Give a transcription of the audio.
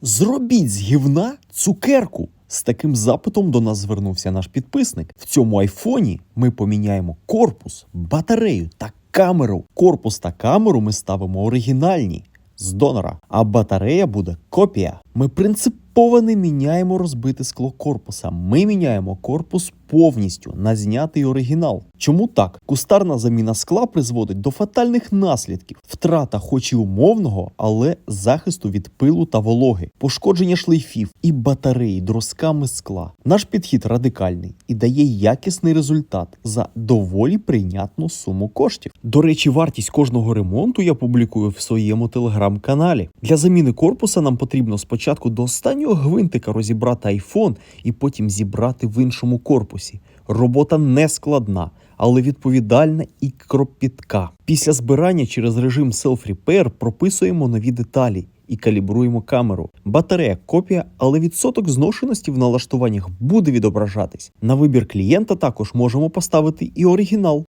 Зробіть з гівна цукерку. З таким запитом до нас звернувся наш підписник. В цьому айфоні ми поміняємо корпус, батарею та камеру. Корпус та камеру ми ставимо оригінальні з донора, а батарея буде копія. Ми принципово не міняємо розбите скло корпуса. Ми міняємо корпус повністю на знятий оригінал. Чому так? Кустарна заміна скла призводить до фатальних наслідків: втрата, хоч і умовного, але захисту від пилу та вологи, пошкодження шлейфів і батареї дросками скла. Наш підхід радикальний і дає якісний результат за доволі прийнятну суму коштів. До речі, вартість кожного ремонту я публікую в своєму телеграм-каналі. Для заміни корпуса нам потрібно спочатку до останнього гвинтика розібрати айфон і потім зібрати в іншому корпусі. Робота не складна, але відповідальна і кропітка. Після збирання через режим Self-Repair прописуємо нові деталі і калібруємо камеру. Батарея копія, але відсоток зношеності в налаштуваннях буде відображатись. На вибір клієнта також можемо поставити і оригінал.